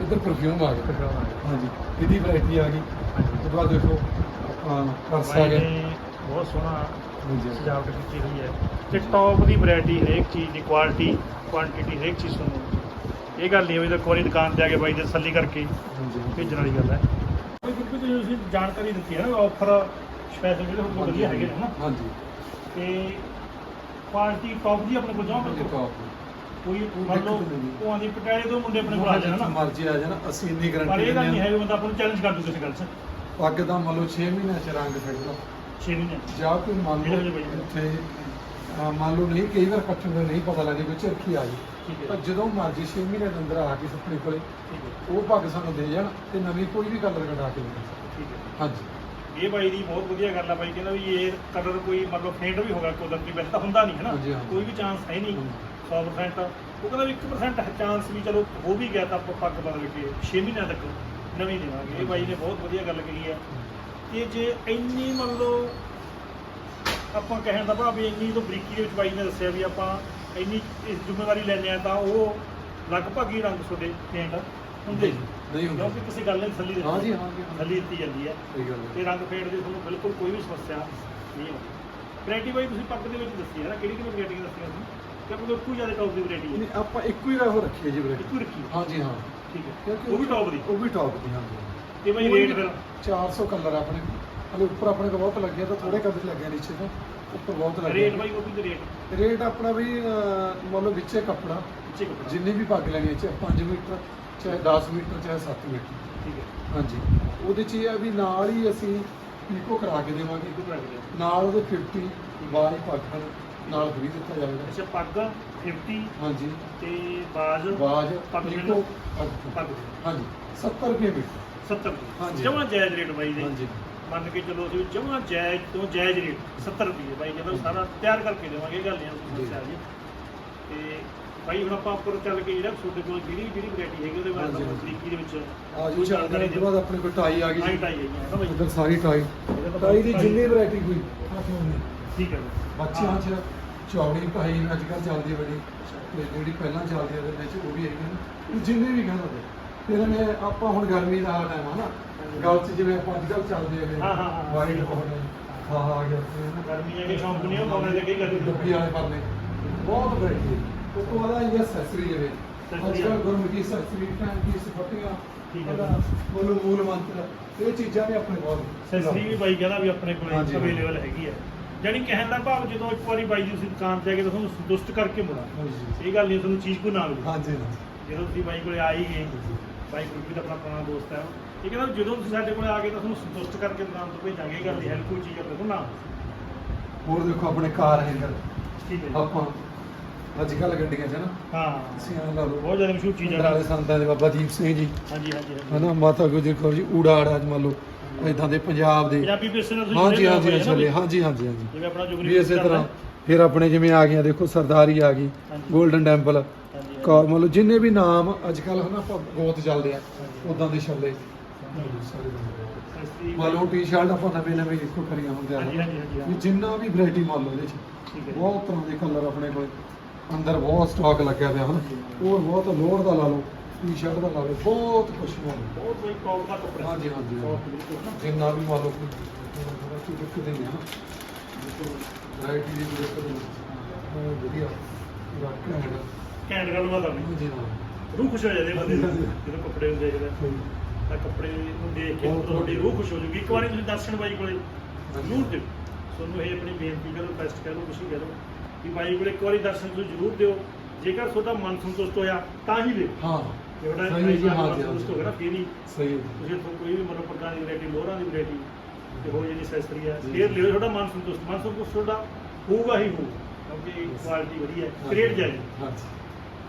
B: ਇੱਧਰ ਪਰਫਿਊਮ ਆ ਗਿਆ ਹਾਂਜੀ। ਇਹਦੀ ਵੈਰਾਈਟੀ ਆ ਗਈ। ਉਸ ਤੋਂ ਬਾਅਦ ਦੇਖੋ ਆਪਾਂ ਪਰਸ ਆ ਗਿਆ।
A: ਬਹੁਤ ਸੋਹਣਾ। ਸਜਾਵਟ ਕੀਤੀ ਹੋਈ ਹੈ। ਤੇ ਟੌਪ ਦੀ ਵੈਰਾਈਟੀ ਹਰੇਕ ਚੀਜ਼ ਦੀ ਕੁਆਲਿਟੀ ਕੁਆਂਟੀਟੀ ਹਰੇਕ ਚੀਜ਼ ਤੁਹਾਨੂੰ ਇਹ ਗੱਲ ਨਹੀਂ ਹੋਈ ਤਾਂ ਵਾਰੀ ਦੁਕਾਨ ਤੇ ਆ ਕੇ ਬਾਈ ਦੇ ਤਸੱਲੀ ਕਰਕੇ ਭੇਜਣ ਵਾਲੀ ਗੱਲ ਹੈ। ਕੋਈ ਬਿਲਕੁਲ ਤੁਸੀਂ ਜਾਣਕਾਰੀ ਦਿੱਤੀ ਹੈ ਨਾ ਆਫਰ ਸਪੈਸ਼ਲ ਜਿਹੜੇ ਹੁਣ ਵਧੀਆ ਹੈਗੇ ਨੇ ਨਾ।
B: ਹਾਂਜੀ।
A: ਤੇ ਕੁਆਲਿਟੀ ਟੌਪ ਦੀ ਆਪਣੇ ਕੋਲ ਜਾਓ ਬਿਲਕੁਲ
B: ਟੌਪ
A: ਕੋਈ ਮੰਨ ਲਓ ਉਹ ਆਂਦੀ ਪਟਿਆਲੇ ਤੋਂ ਮੁੰਡੇ ਆਪਣੇ ਕੋਲ ਆ ਜਾਣ ਨਾ।
B: ਮਰਜ਼ੀ ਆ ਜਾਣਾ ਅਸੀਂ ਇੰਨੀ
A: ਪਰ
B: ਗਾਰੰਟੀ
A: ਇਹ ਗੱਲ ਨਹੀਂ ਹੈ। ਬੰਦਾ ਆਪਾਂ ਨੂੰ ਚੈਲੰਜ ਕਰ ਦੂ ਕਿਸੇ ਗੱਲ 'ਚ।
B: ਪੱਗ ਦਾ ਮੰਨ ਲਓ 6 ਮਹੀਨਿਆਂ ਚ ਰੰਗ ਫਿੱਟ ਲਓ
A: 6 ਮਹੀਨੇ।
B: ਜਾਂ ਕੋਈ ਮੰਨ ਲਓ
A: ਬਈ ਨੇ।
B: ਉੱਥੇ ਅਹ, ਮੰਨ ਲਓ ਨਹੀਂ ਕਈ ਵਾਰ ਕੱਟਣ ਦਾ ਨਹੀਂ ਪਤਾ ਲੱਗਦਾ ਕੋਈ ਝਰਖੀ ਆ ਗਈ।
A: ਠੀਕ
B: ਪਰ
A: ਹੈ
B: ਜਦੋਂ ਮਰਜ਼ੀ 6 ਮਹੀਨੇ ਦੇ ਅੰਦਰ ਆ ਕੇ ਆਪਣੇ ਕੋਲੇ
A: ਠੀਕ ਹੈ।
B: ਉਹ ਪੱਗ ਸਾਨੂੰ ਦੇ ਜਾਣ ਤੇ ਨਵੀਂ ਕੋਈ ਵੀ ਕਲਰ ਕਢਾ ਕੇ ਦੇ ਦੇਣ।
A: ਠੀਕ ਹੈ।
B: ਹਾਂਜੀ।
A: ਇਹ ਬਾਈ ਦੀ ਬਹੁਤ ਵਧੀਆ ਗੱਲ ਆ ਬਾਈ ਕਹਿੰਦਾ ਵੀ ਇਹ ਕਲਰ ਕੋਈ ਮਤਲਬ ਫੇਂਟ ਵੀ ਹੋਗਾ ਕੁਦਰਤੀ ਵੈਸੇ ਤਾਂ ਹੁੰਦਾ ਨਹੀਂ ਹੈ ਨਾ
B: ਹਾਂਜੀ।
A: ਕੋਈ ਵੀ ਚਾਂਸ ਹੈ ਨਹੀਂ 100% ਉਹ ਕਹਿੰਦਾ ਵੀ 1% ਚਾਂਸ ਵੀ ਚਲੋ ਹੋ ਵੀ ਗਿਆ ਤਾਂ ਆਪਾਂ ਪੱਗ ਬਦਲ ਕੇ 6 ਮਹੀਨਿਆਂ ਤੱਕ ਨਵੀਂ ਦੇਵਾਂਗੇ। ਇਹ ਬਾਈ ਨੇ ਬਹੁਤ ਵਧੀਆ ਗੱਲ ਕਹੀ ਹੈ ਕਿ ਜੇ ਇੰਨੀ ਮੰਨ ਲਓ ਆਪਾਂ ਕਹਿਣ ਦਾ ਭਾਵ ਵੀ ਇੰਨੀ ਤੋਂ ਬਰੀਕੀ ਦੇ ਵਿੱਚ ਬਾਈ ਨੇ ਦੱਸਿਆ ਵੀ ਆਪਾਂ ਇੰਨੀ ਇਸ ਜ਼ਿੰਮੇਵਾਰੀ ਲੈਂਦੇ ਆ ਤਾਂ ਉਹ ਲਗਭਗ ਹੀ ਰੰਗ ਤੁਹਾਡੇ ਪੇਂਟ ਹੁੰਦੇ।
B: ਨਹੀਂ ਹੁੰਦਾ।
A: ਕਿਉਂਕਿ ਕਿਸੇ ਗੱਲ ਨੇ ਤਸੱਲੀ ਦਿੱਤੀ
B: ਹਾਂਜੀ ਹਾਂਜੀ
A: ਤਸੱਲੀ ਦਿੱਤੀ ਜਾਂਦੀ ਹੈ।
B: ਸਹੀ ਗੱਲ
A: ਤੇ
B: ਹੈ
A: ਰੰਗ ਫੇਡ ਦੀ ਤੁਹਾਨੂੰ ਬਿਲਕੁਲ ਕੋਈ ਵੀ ਸਮੱਸਿਆ ਨਹੀਂ ਆਉਂਦੀ। ਵੈਰਾਈਟੀ ਬਾਈ ਤੁਸੀਂ ਪੱਗ ਦੇ ਵਿੱਚ ਦੱਸੀ ਹੈ ਨਾ ਕਿਹੜੀ ਕਿਹੜੀ ਵੈਰਾਈਟੀ ਦੱਸੀਆਂ ਸੀ ਕਿ ਆਪਣੇ ਕੋਈ ਜ਼ਿਆਦਾ ਟੌਪ ਦੀ ਵੈਰਾਈਟੀ ਹੈ
B: ਨਹੀਂ ਆਪਾਂ ਇੱਕੋ ਹੀ ਰਾਹ ਰੱਖੀਏ ਜੀ ਵੀਰੇ
A: ਇੱਕੋ ਹੀ ਰੱਖੀ ਹੈ।
B: ਹਾਂ
A: ਠੀਕ ਹੈ। ਉਹ ਵੀ ਟੌਪ ਦੀ।
B: ਉਹ ਵੀ ਟੌਪ ਦੀ ਹਾਂਜੀ
A: ਤੇ ਰੇਟ ਫਿਰ?
B: 400 ਕਲਰ ਆਪਣੇ ਹਲੇ ਉੱਪਰ ਆਪਣੇ ਕੋਲ ਬਹੁਤ ਲੱਗਿਆ ਤਾਂ ਥੋੜੇ ਕਲਰ ਲੱਗਿਆ ਨੀਚੇ ਤੋਂ। ਉੱਪਰ ਬਹੁਤ ਲੱਗਿਆ
A: ਰੇਟ ਬਾਈ ਉਹ ਵੀ ਰੇਟ?
B: ਰੇਟ ਆਪਣਾ ਵੀ ਅਹ, ਮੰਨ ਲਓ ਵਿੱਚੇ ਕੱਪੜਾ
A: ਵਿੱਚੇ ਕੱਪੜਾ।
B: ਜਿੰਨੀ ਵੀ ਪੱਗ ਲੈਣੀ ਹੈ ਚਾਹੇ 5 ਮੀਟਰ ਚਾਹੇ 10 ਮੀਟਰ ਚਾਹੇ 7 ਮੀਟਰ।
A: ਠੀਕ ਹੈ।
B: ਹਾਂਜੀ। ਉਹਦੇ ਚ ਇਹ ਆ ਵੀ ਨਾਲ ਹੀ ਅਸੀਂ ਪੀਕੋ ਕਰਾ ਕੇ ਦੇਵਾਂਗੇ।
A: ਇੱਕ ਰੱਖ ਦਿਓ
B: ਨਾਲ ਉਹਦੇ 50 ਬਾਈ ਪੱਗ ਨਾਲ ਫਰੀ ਦਿੱਤਾ ਜਾਵੇਗਾ।
A: ਅੱਛਾ ਪੱਗ 50
B: ਹਾਂਜੀ।
A: ਤੇ ਬਾਜ
B: ਬਾਜ
A: ਪੱਗ
B: ਪੀਕੋ
A: ਪੱਗ।
B: ਪੱਗ ਹਾਂਜੀ। 70 ਰੁਪਏ ਮੀਟਰ।
A: 70
B: ਹਾਂਜੀ।
A: ਜਮਾ ਜਾਇਜ਼ ਰੇਟ ਬਾਈ ਦੇ।
B: ਹਾਂਜੀ।
A: ਮੰਨ ਕੇ ਚਲੋ ਅਸੀਂ ਜਮਾ ਜਾਇਜ਼ ਤੋਂ ਜਾਇਜ਼ ਰੇਟ 70 ਰੁਪਏ ਬਾਈ ਕਹਿੰਦਾ ਸਾਰਾ ਤਿਆਰ ਕਰਕੇ ਦੇਵਾਂਗੇ ਇਹ ਗੱਲ ਨਹੀਂ ਆ
B: ਜੀ।
A: ਸਮੱਸਿਆ ਜੀ। ਤੇ ਬਾਈ ਹੁਣ ਆਪਾਂ ਉੱਪਰ ਚੱਲ ਕੇ ਜਿਹੜਾ ਤੁਹਾਡੇ ਕੋਲ ਜਿਹੜੀ ਜਿਹੜੀ ਵੈਰਾਈਟੀ ਹੈਗੀ ਉਹਦੇ ਬਾਰੇ
B: ਹਾਂਜੀ,
A: ਆਪਾਂ
B: ਹਾਂਜੀ।
A: ਤਰੀਕੀ ਦੇ ਵਿੱਚ
B: ਆਜੋ ਚੱਲਦੇ ਨੇ ਉਸ ਤੋਂ ਬਾਅਦ ਆਪਣੇ ਕੋਲ ਟਾਈ ਆ ਗਈ
A: ਹਾਈਟ
B: ਜੀ
A: ਆਈ ਹੈਗੀ ਹੈ ਨਾ ਬਾਈ।
B: ਉਧਰ ਸਾਰੀ ਟਾਈ। ਟਾਈ ਦੀ ਜਿੰਨੀ ਵੈਰਾਈਟੀ ਕੋਈ।
A: ਠੀਕ ਹੈ
B: ਬੱਚਿਆਂ 'ਚ ਚੌੜੀ ਟਾਈ ਅੱਜ ਕੱਲ੍ਹ ਚੱਲਦੀ ਹੈ ਬੜੀ। ਤੇ ਜਿਹੜੀ ਪਹਿਲਾਂ ਚੱਲਦੀ ਉਹਦੇ ਵਿੱਚ ਉਹ ਵੀ ਹੈਗੀ ਨੇ ਜਿੰਨੇ ਵੀ ਕਹਿੰਦੇ ਫਿਰ ਮੈਂ ਆਪਾਂ ਹੁਣ ਗਰਮੀ ਦਾ ਟਾਈਮ ਆ ਨਾ ਗੱਲ 'ਚ ਜਿਵੇਂ ਆਪਾਂ ਅੱਜ ਕੱਲ੍ਹ ਚੱਲਦੇ ਹੈਗੇ
A: ਹਾਂ, ਹਾਂ, ਹਾਂ।
B: ਵਾਈਟ ਪਾਉਣੇ ਹਾਂ ਆ ਗਿਆ ਸੀ ਨਾ
A: ਗਰਮੀਆਂ ਦੇ ਸ਼ੌਂਕ ਨਹੀਂ ਪਾਉਣੇ ਦੇ ਕਈ ਕਰਦੇ
B: ਡੱਬੀ ਵਾਲੇ ਪਰਨੇ। ਬਹੁਤ ਵੈਰਾਈਟੀ ਉਸ ਤੋਂ ਬਾਅਦ ਆਈ ਐਕਸੈਸਰੀ ਜਿਵੇਂ ਅੱਜ ਕੱਲ੍ਹ ਗੁਰਮੁਖੀ ਐਕਸੈਸਰੀ ਫੈਂਕੀ ਸਫਟੀਆਂ
A: ਠੀਕ ਹੈ।
B: ਮੂਲ ਮੂਲ ਮੰਤਰ। ਇਹ ਚੀਜ਼ਾਂ ਨੇ ਆਪਣੇ ਕੋਲ।
A: ਸੈਸਰੀ ਵੀ ਬਾਈ ਕਹਿੰਦਾ ਵੀ ਆਪਣੇ ਕੋਲ
B: ਹਾਂਜੀ।
A: ਅਵੇਲੇਬਲ ਹੈਗੀ ਹੈ ਯਾਨੀ ਕਹਿਣ ਦਾ ਭਾਵ ਜਦੋਂ ਇੱਕ ਵਾਰੀ ਬਾਈ ਦੀ ਤੁਸੀਂ ਦੁਕਾਨ ਤੇ ਆ ਕੇ ਤਾਂ ਤੁਹਾਨੂੰ ਸੰਤੁਸ਼ਟ ਕਰਕੇ ਮੁੜਾ
B: ਹਾਂਜੀ।
A: ਇਹ ਗੱਲ ਨਹੀਂ ਤੁਹਾਨੂੰ ਚੀਜ਼ ਕੋਈ ਨਾ ਮਿਲੇ।
B: ਹਾਂਜੀ।
A: ਜਦੋਂ ਤੁਸੀਂ ਬਾਈ ਕੋਲੇ ਆ ਹੀ ਗਏ ਬਾਈ ਗੁਰਪ੍ਰੀਤ ਆਪਣਾ ਪੁਰਾਣਾ ਦੋਸਤ ਹੈ। ਇਹ ਕਹਿੰਦਾ ਵੀ ਜਦੋਂ ਤੁਸੀਂ ਸਾਡੇ ਕੋਲੇ ਆ ਗਏ ਤਾਂ ਤੁਹਾਨੂੰ ਸੰਤੁਸ਼ਟ ਕਰਕੇ ਦੁਕਾਨ ਤੋਂ ਭੇਜਾਂਗੇ ਇਹ ਗੱਲ ਨਹੀਂ ਹੈ ਕੋਈ ਚੀਜ਼ ਆਪਣੇ ਕੋਲ ਨਾ ਹੋਵੇ।
B: ਹੋਰ ਦੇਖੋ ਆਪਣੇ ਕਾਰ ਹੈਂਗਰ
A: ਠੀਕ ਹੈ ਜੀ।
B: ਆਪਾਂ ਅੱਜ ਕੱਲ੍ਹ ਗੱਡੀਆਂ 'ਚ ਨਾ
A: ਹਾਂ।
B: ਅਸੀਂ ਆਂ ਲਾ ਲਓ।
A: ਬਹੁਤ ਜ਼ਿਆਦਾ ਮਸ਼ਹੂਰ ਚੀਜ਼
B: ਪਿੰਡਾਂ
A: ਹੈ
B: ਵਾਲੇ ਸੰਤਾਂ ਦੇ ਬਾਬਾ ਦੀਪ ਸਿੰਘ ਜੀ।
A: ਹਾਂਜੀ ਹਾਂਜੀ ਹਾਂਜੀ।
B: ਹਨਾ ਮਾਤਾ ਗੁਜਰ ਕੌਰ ਜੀ ਊੜਾ ਅੱਜ ਮੰਨ ਲਓ ਇਦਾਂ ਦੇ ਪੰਜਾਬ ਦੇ।
A: ਪੰਜਾਬੀ ਪੇਸੇ ਨਾਲ ਤੁਸੀਂ
B: ਹਾਂਜੀ ਹਾਂਜੀ
A: ਹੋਏ ਹੋ ਨਾ
B: ਚੱਲੇ
A: ਬਈ।
B: ਹਾਂਜੀ ਹਾਂਜੀ ਹਾਂਜੀ।
A: ਜਿਵੇਂ ਆਪਣਾ ਜੁਗਰੀ
B: ਵੀ ਇਸੇ ਤਰ੍ਹਾਂ ਫਿਰ ਆਪਣੇ ਜਿਵੇਂ ਆ ਗਈਆਂ ਦੇਖੋ ਸਰਦਾਰੀ ਆ ਗਈ
A: ਹਾਂਜੀ।
B: 골ਡਨ ਟੈਂਪਲ
A: ਹਾਂਜੀ
B: ਕੌਰ ਮੰਨ ਲਓ ਜਿੰਨੇ ਵੀ ਨਾਮ ਅੱਜ ਕੱਲ੍ਹ ਹਨਾ ਆਪਾਂ ਗੋਤ ਚੱਲਦੇ ਆ ਉਦਾਂ ਦੇ ਛੱਲੇ। ਮੰਨ ਲਓ ਟੀ-ਸ਼ਰਟ ਆਪਾਂ ਨਵੇਂ ਨਵੇਂ ਦੇਖੋ ਕਰੀਆਂ ਹੁੰਦੇ ਆ
A: ਹਾਂਜੀ ਹਾਂਜੀ ਹਾਂਜੀ
B: ਵੀ
A: ਹਾਂ।
B: ਜਿੰਨਾ ਵੀ ਵੈਰਾਈਟੀ ਮੰਨ ਲਓ ਇਹਦੇ 'ਚ
A: ਠੀਕ ਹੈ
B: ਬਹੁਤ ਤਰ੍ਹਾਂ ਦੇ ਕਲਰ ਆਪਣੇ ਕੋਲ। ਅੰਦਰ ਬਹੁਤ ਸਟਾਕ ਲੱਗਿਆ ਪਿਆ ਹਨ। ਹੋਰ ਬਹੁਤ ਲੋਡ ਦਾ ਲਾ ਲਓ ਟੀ-ਸ਼ਰਟ ਦਾ ਲਾ ਲਓ ਬਹੁਤ ਕੁਝ ਮੰਨ ਲਓ।
A: ਬਹੁਤ ਬਈ ਟੌਪ ਦਾ ਕੱਪੜਾ।
B: ਹਾਂਜੀ, ਹਾਂਜੀ, ਹਾਂਜੀ।
A: Top ਬਿਲਕੁਲ ਨਾ।
B: ਜਿੰਨਾ ਵੀ ਮੰਨ ਲਓ ਕੋਈ ਚੀਜ਼ ਦਿੱਕਤ ਨਹੀਂ ਹੈ ਵੈਰਾਈਟੀ ਦੀ ਦਿੱਕਤ ਨਹੀਂ ਹਾਂ ਵਧੀਆ। ਰੱਖ ਹੈ
A: ਘੈਂਟ ਗੱਲ ਬਾਤ ਆ ਬਈ।
B: ਜੀ ਹਾਂ।
A: ਰੂਹ ਖੁਸ਼ ਹੋ ਜਾਂਦੀ ਬੰਦੇ ਦੀ। ਜਦੋਂ ਕੱਪੜੇ ਨੂੰ ਦੇਖਦਾ ਤਾਂ ਕੱਪੜੇ ਨੂੰ ਦੇਖ ਕੇ
B: ਬਹੁਤ
A: ਤੁਹਾਡੀ ਰੂਹ ਖੁਸ਼ ਹੋ ਜੂਗੀ। ਇੱਕ ਵਾਰੀ ਤੁਸੀਂ ਦਰਸ਼ਨ ਬਾਈ ਕੋਲੇ। ਜ਼ਰੂਰ ਦਿਓ। ਤੁਹਾਨੂੰ ਇਹ ਆਪਣੀ ਬੇਨਤੀ ਕਰੋ ਬੈਸਟ ਕਰੋ ਵੀ ਕਰੋ ਕਿ ਬਾਈ ਕੋਲੇ ਇੱਕ ਵਾਰੀ ਦਰਸ਼ਨ ਤੁਸੀਂ ਜ਼ਰੂਰ ਦਿਓ। ਜੇਕਰ ਤੁਹਾਡਾ ਮਨ ਸੰਤੁਸ਼ਟ ਹੋਇਆ ਤਾਂ ਹੀ ਦਿਓ।
B: ਹਾਂ।
A: ਜੇ ਤੁਹਾਡਾ
B: ਸਹੀ ਜੀ, ਹਾਂ
A: ਮਨ
B: ਜੀ,
A: ਸੰਤੁਸ਼ਟ
B: ਹਾਂ।
A: ਹੋਗਾ ਨਾ ਫਿਰ ਹੀ।
B: ਸਹੀ ਹੈ
A: ਤੁਸੀਂ ਇੱਥੋਂ ਕੋਈ ਵੀ ਮਤਲਬ ਪੱਗਾਂ ਦੀ ਵੈਰਾਈਟੀ ਲੋਹਰਾਂ ਦੀ ਵੈਰਾਈਟੀ ਤੇ ਹੋਰ ਜਿਹੜੀ ਅਸੈਸਰੀ ਆ
B: ਜੀ।
A: ਫਿਰ ਲਿਓ ਤੁਹਾਡਾ ਮਨ ਸੰਤੁਸ਼ਟ। ਮਨ ਸੰਤੁਸ਼ਟ ਤੁਹਾਡਾ ਹੋਊਗਾ ਹੀ ਹੋਊਗਾ ਕਿਉਂਕਿ ਕੁਆਲਿਟੀ ਵਧੀਆ ਹੈ। ਕ੍ਰੀਏਟ ਜਾਏਗੀ।
B: ਹਾਂਜੀ।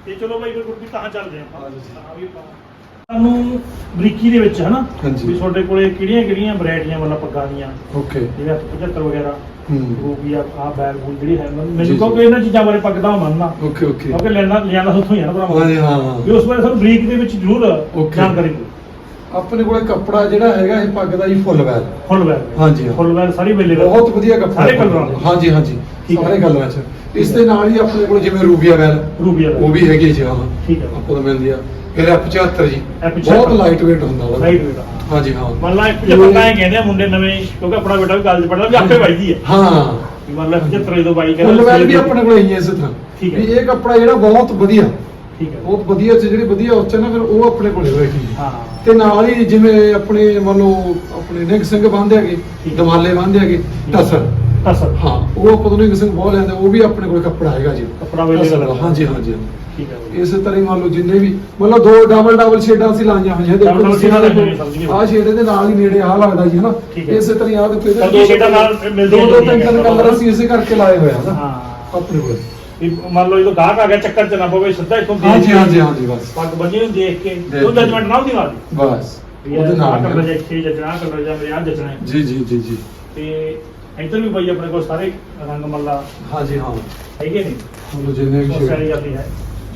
A: ਤੇ ਚਲੋ ਬਾਈ ਫਿਰ ਵੀ ਤਾਂ ਚੱਲਦੇ ਵੀ ਆਪਾਂ। ਤੁਹਾਨੂੰ ਬਰੀਕੀ ਦੇ ਵਿੱਚ ਹਨਾ?
B: ਹਾਂਜੀ।
A: ਵੀ ਤੁਹਾਡੇ ਕੋਲੇ ਕਿਹੜੀਆਂ ਕਿਹੜੀਆਂ ਵੈਰਾਈਟੀਆਂ ਵਾਲਾ ਪੱਗਾਂ ਦੀਆਂ?
B: ਓਕੇ
A: ਜਿਵੇਂ 75 ਵਗੈਰਾ
B: ਹੂੰ।
A: ਉਹ ਵੀ ਆ ਆ ਬੈਗ ਬੂਲ ਜਿਹੜੀ ਹੈ ਮੈਨੂੰ
B: ਜੀ।
A: ਕਿਉਂਕਿ ਇਹਨਾਂ ਚੀਜ਼ਾਂ ਬਾਰੇ ਪੱਗ ਦਾ ਮੰਨਣਾ
B: ਓਕੇ ਓਕੇ
A: ਕਿਉਂਕਿ ਲੈਣਾ ਲਿਆਣਾ ਉੱਥੋਂ ਹੀ ਆ ਨਾ
B: ਹਾਂਜੀ ਹਾਂ ਹਾਂ
A: ਵੀ ਉਸ ਬਾਰੇ ਸਾਨੂੰ ਬਰੀਕ ਦੇ ਵਿੱਚ ਜ਼ਰੂਰ
B: Okay.
A: ਜਾਣਕਾਰੀ ਦਿਓ।
B: ਆਪਣੇ ਕੋਲੇ ਕੱਪੜਾ ਜਿਹੜਾ ਹੈਗਾ ਇਹ ਪੱਗ ਦਾ ਜੀ ਫੁੱਲ ਵੈਲ
A: ਫੁੱਲ ਬੈਗ
B: ਹਾਂਜੀ, ਹਾਂ।
A: ਫੁੱਲ ਬੈਗ ਸਾਰੀ ਵੇਲੇ
B: ਬਹੁਤ ਵਧੀਆ ਕੱਪੜਾ
A: ਸਾਰੇ ਕਲਰਾਂ ਦੇ
B: ਹਾਂਜੀ ਹਾਂਜੀ।
A: ਠੀਕ ਹੈ।
B: ਸਾਰੇ ਕਲਰਾਂ ਚ ਇਸ ਦੇ ਨਾਲ ਹੀ ਆਪਣੇ ਕੋਲ ਜਿਵੇਂ ਰੂਬੀਆ ਵੈਲ
A: ਰੂਬੀਆ
B: ਉਹ ਵੀ ਹੈਗੀ ਜੀ ਹਾਂ।
A: ਠੀਕ ਹੈ।
B: ਆਪਾਂ ਨੂੰ ਮਿਲਦੀ ਆ। ਫਿਰ F75 ਜੀ।
A: F75
B: ਬਹੁਤ ਲਾਈਟ weight ਹੁੰਦਾ
A: Light weight।
B: ਹਾਂਜੀ ਹਾਂ।
A: ਮੰਨ ਲਾ ਇੱਕ ਜੇ ਪੱਗਾਂ ਇਹ ਕਹਿੰਦੇ ਆ ਮੁੰਡੇ ਨਵੇਂ ਕਿਉਂਕਿ ਆਪਣਾ ਬੇਟਾ ਵੀ ਕਾਲਜ ਪੜਦਾ ਵੀ ਆਪੇ ਵੱਜਦੀ ਹੈ
B: ਹਾਂ।
A: ਵੀ ਮਤਲਬ 75 ਤੋਂ ਬਾਈ
B: ਫੁੱਲ ਵੈਲ ਵੀ ਆਪਣੇ ਕੋਲ ਹੀ ਹੈ ਇਸੇ ਤਰ੍ਹਾਂ।
A: ਠੀਕ ਹੈ।
B: ਇਹ ਕੱਪੜਾ ਜਿਹੜਾ ਬਹੁਤ ਵਧੀਆ।
A: ਠੀਕ ਹੈ।
B: ਬਹੁਤ ਵਧੀਆ ਚ ਜਿਹੜੀ ਵਧੀਆ ਉੱਚ ਹੈ ਨਾ ਫਿਰ ਉਹ ਆਪਣੇ ਕੋਲੇ ਬੈਠੀ ਹੈ
A: ਹਾਂ।
B: ਤੇ ਨਾਲ ਹੀ ਜਿਵੇਂ ਆਪਣੇ ਮੰਨ ਲਓ ਆਪਣੇ ਨਿੱਘ ਸਿੰਘ ਬੰਦੇ ਹੈਗੇ। ਦਮਾਲੇ ਬੰਦੇ ਹੈਗੇ ਟਸਰ।
A: ਅਸਰ
B: ਹਾਂ ਉਹ ਨਿੱਘ ਸਿੰਘ ਬਹੁਤ ਲੈਂਦੇ ਉਹ ਵੀ ਆਪਣੇ ਕੋਲੇ ਕੱਪੜਾ ਹੈਗਾ ਜੀ
A: ਕੱਪੜਾ ਵੇਲੇ ਦਾ
B: ਦਾ, ਹਾਂਜੀ ਹਾਂਜੀ।
A: ਠੀਕ ਹੈ ਬਾਈ।
B: ਇਸੇ ਤਰ੍ਹਾਂ ਹੀ ਮੰਨ ਲਓ ਜਿੰਨੇ ਵੀ ਮਤਲਬ ਦੋ ਡਬਲ ਡਬਲ ਸ਼ੇਡਾਂ ਅਸੀਂ ਲਾਈਆਂ ਹੋਈਆਂ ਦੇਖੋ
A: Double double
B: ਤੁਸੀਂ
A: ਸ਼ੇਡਾਂ ਲਾਈਆਂ ਹੋਈਆਂ, ਸਮਝ ਗਏ।
B: ਆਹ ਸ਼ੇਡ ਦੇ ਨਾਲ ਹੀ ਨੇੜੇ ਆਹ ਲੱਗਦਾ ਜੀ ਹਨਾ
A: ਠੀਕ ਹੈ।
B: ਇਸੇ ਤਰ੍ਹਾਂ ਹੀ ਆਹ ਦੇਖੋ ਇਹਦੇ
A: ਤਾਂ ਦੋ ਸ਼ੇਡਾਂ ਨਾਲ ਮਿਲਦੀਆਂ
B: ਦੋ ਦੋ ਤਿੰਨ ਤਿੰਨ ਕਲਰ ਅਸੀਂ ਇਸੇ ਕਰਕੇ ਲਾਏ ਹੋਏ ਆ ਨਾ
A: ਹਾਂ
B: ਆਪਣੇ ਕੋਲ
A: ਵੀ ਮੰਨ ਲਓ ਜਦੋਂ ਗਾਹਕ ਆ ਗਿਆ ਚੱਕਰ ਚ ਨਾ ਪਵੇ ਸਿੱਧਾ ਇੱਥੋਂ ਦੇਖ
B: ਹਾਂਜੀ
A: ਕੇ,
B: ਹਾਂਜੀ ਹਾਂਜੀ ਬਸ
A: ਪੱਗ ਬੰਨੀ ਨੂੰ ਦੇਖ ਕੇ
B: ਦੇਖ
A: ਉਹ
B: ਕੇ।
A: ਜਜਮੈਂਟ ਨਾਲ ਦੀ ਮਾਰਦੀ
B: ਬਸ ਉਹਦੇ
A: ਆਹ
B: ਨਾਲ
A: ਕਲਰ
B: ਹੀ
A: ਜਾਂ
B: ਆ।
A: ਇੱਥੇ ਜਚਣਾ ਕਲਰ ਜਾਂ ਮੇਰੇ ਆ ਜਚਣਾ ਹੈ।
B: ਜੀ ਜੀ ਜੀ ਜੀ
A: ਤੇ ਇੱਧਰ ਵੀ ਬਾਈ ਆਪਣੇ ਕੋਲ ਸਾਰੇ ਰੰਗ ਮੱਲਾ
B: ਹਾਂਜੀ ਹਾਂ।
A: ਹੈਗੇ ਨੇ?
B: ਤੁਹਾਨੂੰ ਜਿੰਨੇ ਵੀ ਸ਼ੇਡ
A: ਸਾਰੀ ਗੱਲ ਹੈ।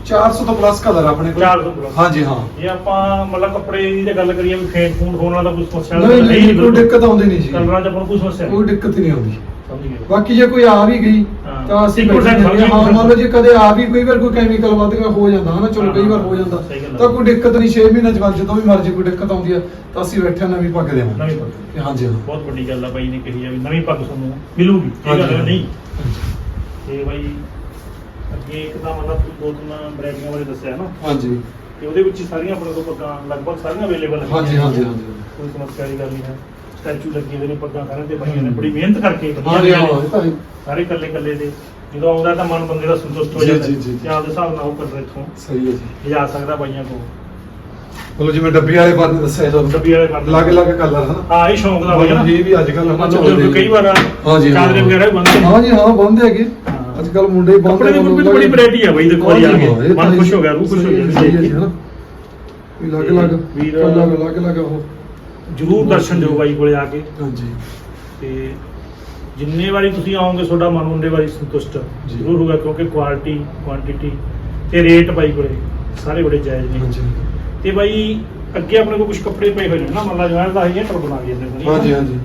B: 400 ਤੋਂ ਪਲੱਸ ਕਲਰ ਆਪਣੇ ਕੋਲ।
A: 400 plus।
B: ਹਾਂਜੀ ਹਾਂ।
A: ਇਹ ਆਪਾਂ ਮਤਲਬ ਕੱਪੜੇ ਦੀ ਜੇ ਗੱਲ ਕਰੀਏ ਵੀ ਫੇਡ ਫੂਡ ਹੋਣ ਵਾਲਾ ਕੋਈ ਸਮੱਸਿਆ
B: ਨਹੀਂ ਨਹੀਂ ਕੋਈ ਦਿੱਕਤ ਆਉਂਦੀ ਨਹੀਂ ਜੀ।
A: ਕਲਰਾਂ 'ਚ ਆਪਾਂ ਨੂੰ ਕੋਈ ਸਮੱਸਿਆ
B: ਕੋਈ ਦਿੱਕਤ ਹੀ ਨਹੀਂ ਆਉਂਦੀ।
A: ਸਮਝ ਗਏ।
B: ਬਾਕੀ ਜੇ ਕੋਈ ਆ ਵੀ ਗਈ
A: ਹਾਂ।
B: ਤਾਂ ਅਸੀਂ
A: ਇੱਕ percent
B: ਬੈਠੇ ਹਾਂ।
A: ਸਮਝੀ।
B: ਮੰਨ ਲਓ ਜੇ ਕਦੇ ਆ ਵੀ ਕੋਈ ਵਾਰ ਕੋਈ ਕੈਮੀਕਲ ਵੱਧ ਗਿਆ ਹੋ ਜਾਂਦਾ ਹਨਾ? ਚਲੋ
A: ਹਾਂ,
B: ਕਈ ਵਾਰ ਹੋ ਜਾਂਦਾ।
A: ਸਹੀ ਗੱਲ ਹੈ।
B: ਤਾਂ ਕੋਈ ਦਿੱਕਤ ਨਹੀਂ 6 ਮਹੀਨੇ ਚ ਬਾਅਦ ਜਦੋਂ ਵੀ ਮਰਜ਼ੀ ਕੋਈ ਦਿੱਕਤ ਆਉਂਦੀ ਹੈ ਤਾਂ ਅਸੀਂ ਬੈਠੇ ਹਾਂ ਨਵੀਂ ਪੱਗ ਦੇਵਾਂਗੇ।
A: ਨਵੀਂ ਪੱਗ।
B: ਤੇ ਹਾਂਜੀ ਹਾਂ।
A: ਬਹੁਤ ਵੱਡੀ ਗੱਲ ਆ ਬਾਈ ਨੇ ਕਹੀ ਆ ਵੀ ਨਵੀਂ ਪੱਗ ਤੁਹਾਨੂੰ ਮਿਲੂਗੀ। ਇਹ ਗੱਲ
B: ਹਾਂਜੀ।
A: ਨਹੀਂ। ਤੇ ਬਾਈ ਅੱਗੇ ਇੱਕ ਤਾਂ ਮਤਲਬ ਦੋ ਤਿੰਨ ਵੈਰਾਈਟੀਆਂ ਬਾਰੇ ਦੱਸਿਆ ਨਾ।
B: ਹਾਂਜੀ।
A: ਤੇ ਉਹਦੇ ਵਿੱਚ ਹੀ ਸਾਰੀਆਂ ਆਪਣੇ ਕੋਲ ਪੱਗਾਂ ਲਗਭਗ ਸਾਰੀਆਂ ਅਵੇਲੇਬਲ ਹੈ
B: ਹਾਂਜੀ ਹਾਂਜੀ ਹਾਂਜੀ।
A: ਕੋਈ ਸਮੱਸਿਆ ਦੀ ਗੱਲ ਨਹੀਂ ਹੈ। ਸਟੈਚੂ ਲੱਗੇ ਹੋਏ ਨੇ ਪੱਗਾਂ ਸਾਰਿਆਂ ਤੇ ਬਾਈਆਂ ਨੇ। ਬੜੀ ਮਿਹਨਤ ਕਰਕੇ
B: ਹਾਂਜੀ ਹਾਂ। ਇਹ ਤਾਂ ਹੈ।
A: ਸਾਰੇ ਕੱਲੇ ਕੱਲੇ ਦੇ। ਜਦੋਂ ਆਉਂਦਾ ਤਾਂ ਮਨ ਬੰਦੇ ਦਾ ਸੰਤੁਸ਼ਟ ਹੋ
B: ਜੀ,
A: ਜਾਂਦਾ।
B: ਜੀ, ਜੀ, ਜੀ।
A: ਤੇ ਆਪਦੇ ਹਿਸਾਬ ਨਾਲ ਉਹ ਕਰਦਾ ਇੱਥੋਂ।
B: ਸਹੀ ਹੈ ਜੀ।
A: ਲਿਜਾ ਸਕਦਾ ਬਾਈਆਂ ਕੋਲ।
B: ਮਤਲਬ ਜਿਵੇਂ ਡੱਬੀ ਵਾਲੇ ਬਾਰੇ ਦੱਸਿਆ ਤੁਹਾਨੂੰ।
A: ਡੱਬੀ ਵਾਲੇ ਕਰ
B: ਅਲੱਗ ਅਲੱਗ ਕਲਰ ਹਨ
A: ਹਾਂ ਇਹ ਸ਼ੌਂਕ ਦਾ ਬਾਈ ਨਾ।
B: ਇਹ ਵੀ ਅੱਜ ਕੱਲ੍ਹ ਹਨਾ ਚੱਲਦੇ
A: ਕਿ ਕਈ ਵਾਰ
B: ਹਾਂਜੀ, ਹਾਂ।
A: ਚਾਦਰੇ ਵਗੈਰਾ ਵੀ ਬੰਨਦੇ ਨੇ।
B: ਹਾਂਜੀ ਹਾਂ ਬੰਦੇ ਹੈਗੇ।
A: ਹਾਂ।
B: ਅੱਜ ਕੱਲ ਮੁੰਡੇ ਬੰਦੇ
A: ਕੱਪੜੇ ਦੀ ਵੀ ਬੜੀ ਵੈਰਾਈਟੀ ਆ ਬਾਈ ਦੇਖੋ ਆ ਕੇ। ਮਨ ਖੁਸ਼ ਹੋ ਗਿਆ ਰੂਹ ਖੁਸ਼ ਹੋ ਗਈ
B: ਜੀ ਹਨਾ ਵੀ ਅਲੱਗ ਅਲੱਗ
A: ਵੀਰ-
B: ਅਲੱਗ ਅਲੱਗ ਅਲੱਗ ਉਹ।
A: ਜਰੂਰ ਦਰਸ਼ਨ ਦਿਓ ਬਾਈ ਕੋਲੇ ਆ ਕੇ।
B: ਹਾਂਜੀ।
A: ਤੇ ਜਿੰਨੇ ਵਾਰੀ ਤੁਸੀਂ ਆਓਗੇ ਤੁਹਾਡਾ ਮਨ ਉਹਨੇ ਵਾਰੀ ਸੰਤੁਸ਼ਟ। ਜ਼ਰੂਰ ਹੋਗਾ ਕਿਉਂਕਿ ਕੁਆਲਿਟੀ ਕੁਆਂਟੀਟੀ ਤੇ ਰੇਟ ਬਾਈ ਕੋਲੇ ਸਾਰੇ ਬੜੇ ਜਾਇਜ਼ ਨੇ।
B: ਹਾਂਜੀ।
A: ਤੇ ਬਾਈ ਅੱਗੇ ਆਪਣੇ ਕੋਲ ਕੁਝ ਕੱਪੜੇ ਪਏ ਹੋਏ ਨੇ ਨਾ ਮੰਨ ਲਾ ਜਿਵੇਂ ਦਾ ਹੈ ਟਰ ਬਣਾ ਕੋਲ
B: ਹਾਂਜੀ ਹਾਂਜੀ।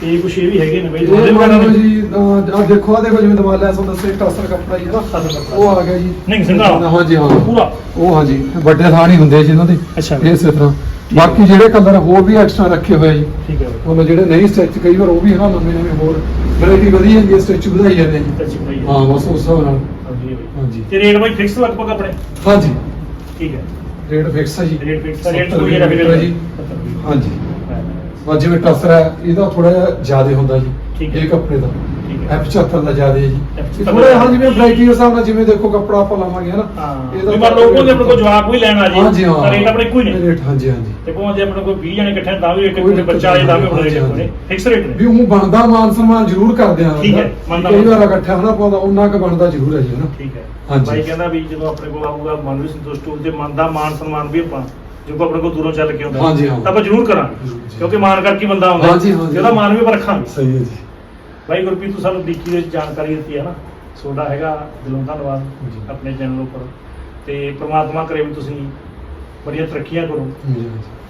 A: ਤੇ ਕੁਝ ਇਹ ਵੀ ਹੈਗੇ ਨੇ ਬਾਈ
B: ਇਹ ਮੰਨ
A: ਵਗੈਰਾ
B: ਲਓ ਜੀ ਆ ਦੇਖੋ ਆ ਦੇਖੋ ਜਿਵੇਂ ਦਮਾਲਾ ਸੋ ਦੱਸੇ ਟਾਸਰ ਕੱਪੜਾ ਹੀ ਹੈ ਨਾ
A: ਟਸਰ ਕੱਪੜਾ।
B: ਉਹ ਆ ਗਿਆ ਜੀ।
A: ਨਹੀਂ, ਸਿੰਘਾਂ ਵਾਲਾ।
B: ਹਾਂਜੀ ਹਾਂ।
A: ਪੂਰਾ।
B: ਉਹ ਹਾਂਜੀ ਵੱਡੇ ਥਾਣ ਹੀ ਹੁੰਦੇ ਜੀ ਇਹਨਾਂ ਦੇ
A: ਅੱਛਾ।
B: ਇਸੇ ਤਰ੍ਹਾਂ। ਬਾਕੀ ਜਿਹੜੇ ਕਲਰ ਹੋਰ ਵੀ ਐਕਸਟਰਾ ਰੱਖੇ ਹੋਏ ਜੀ।
A: ਠੀਕ ਹੈ।
B: ਉਹਨਾਂ ਜਿਹੜੇ ਨਹੀਂ ਸਟਿਚ ਕਈ ਵਾਰ ਉਹ ਵੀ ਹਨਾ ਨਵੇਂ ਨਵੇਂ ਹੋਰ ਵੈਰਾਈਟੀ ਵਧੀਆ ਜੀ। ਸਟਿਚ ਵਧਾਈ ਜਾਂਦੇ
A: ਬਾਈ
B: ਹਾਂ ਬਸ ਉਸ ਹਿਸਾਬ ਨਾਲ।
A: ਹਾਂਜੀ ਤੇ ਰੇਟ ਬਾਈ ਫਿਕਸ ਲਗਭਗ ਆਪਣੇ?
B: ਹਾਂਜੀ
A: ਠੀਕ ਹੈ।
B: ਰੇਟ ਫਿਕਸ ਹੈ ਜੀ।
A: ਰੇਟ ਫਿਕਸ ਰੇਟ
B: 70
A: ਕੋਈ ਰੇਟ
B: ਮੀਟਰ ਜੀ। ਹਾਂਜੀ। ਬਸ ਜਿਵੇਂ ਟਸਰ ਹੈ ਇਹਦਾ ਥੋੜਾ ਜਿਹਾ ਜ਼ਿਆਦਾ ਹੁੰਦਾ ਜੀ।
A: ਠੀਕ ਹੈ।
B: ਇਹ ਕੱਪੜੇ ਦਾ।
A: ਹੈ।
B: F74 ਦਾ ਜ਼ਿਆਦਾ ਜੀ।
A: F74
B: ਥੋੜਾ ਹਾਂ ਜਿਵੇਂ ਵੈਰਾਈਟੀ ਦੇ ਹਿਸਾਬ ਨਾਲ ਜਿਵੇਂ ਦੇਖੋ ਕੱਪੜਾ ਆਪਾਂ ਲਾਵਾਂਗੇ ਹਨਾ? ਇਹਦਾ
A: ਵੀ ਮੰਨ ਲਓ ਕੋਈ ਆਪਣੇ ਕੋਲ ਜਵਾਕ ਵੀ ਲੈਣਾ ਜੀ
B: ਹਾਂਜੀ ਹਾਂ।
A: ਰੇਟ ਆਪਣੇ ਇੱਕੋ ਹੀ ਨੇ।
B: ਰੇਟ ਹਾਂਜੀ ਹਾਂਜੀ।
A: ਤੇ ਕੋਈ ਜੇ ਆਪਣੇ ਕੋਲ 20 ਜਣੇ ਇਕੱਠੇ ਤਾਂ ਵੀ ਇੱਕ
B: ਕੋਈ
A: ਕੋਈ ਬੱਚਾ ਆਏ ਤਾਂ ਵੀ ਰੇਟ। ਨੇ। ਫਿਕਸ ਰੇਟ
B: ਵੀ
A: ਨੇ।
B: ਉਹ ਬਣਦਾ ਮਾਨ ਸਨਮਾਨ ਜ਼ਰੂਰ ਕਰਦੇ ਆ
A: ਠੀਕ ਹੈ,
B: ਕਈ। ਵਾਰ ਇਕੱਠਾ ਹਨਾ ਪਾਉਂਦਾ ਉਹਨਾਂ ਕ ਬਣਦਾ ਜ਼ਰੂਰ ਹੈ ਜੀ ਹਨਾ?
A: ਠੀਕ ਹੈ।
B: ਹਾਂਜੀ।
A: ਬਾਈ ਕਹਿੰਦਾ ਵੀ ਜਦੋਂ ਆਪਣੇ ਕੋਲ ਆਊਗਾ ਮਨ ਵੀ ਸੰਤੁਸ਼ਟ ਹੋਊ ਤੇ ਮਨ ਦਾ ਮਾਨ ਸਨਮਾਨ ਵੀ ਆਪਾਂ ਜੋ ਕੋ ਆਪਣੇ ਕੋਲ ਦੂਰੋਂ ਚੱਲ ਕੇ ਆਉਂਦਾ। ਤਾਂ ਆਪਾਂ ਜ਼ਰੂਰ ਕਰਾਂਗੇ। ਕਿਉਂਕਿ ਮਾਨ ਕਰਕੇ ਬੰਦਾ ਆਉਂਦਾ।
B: ਹਾਂਜੀ, ਹਾਂਜੀ।
A: ਤੇ ਉਹਦਾ ਮਾਨ ਵੀ ਆਪਾਂ ਰੱਖਾਂਗੇ।
B: ਸਹੀ ਹੈ ਜੀ।
A: ਬਾਈ ਗੁਰਪ੍ਰੀਤ ਤੂੰ ਸਾਨੂੰ ਦਿੱਕੀ ਦੇ ਵਿੱਚ ਜਾਣਕਾਰੀ ਦਿੱਤੀ ਹੈ ਨਾ ਤੁਹਾਡਾ ਹੈਗਾ ਦਿਲੋਂ ਧੰਨਵਾਦ। ਆਪਣੇ ਚੈਨਲ ਉੱਪਰ ਤੇ ਪ੍ਰਮਾਤਮਾ ਕਰੇ ਵੀ ਤੁਸੀਂ ਬੜੀਆਂ ਤਰੱਕੀਆਂ ਕਰੋ।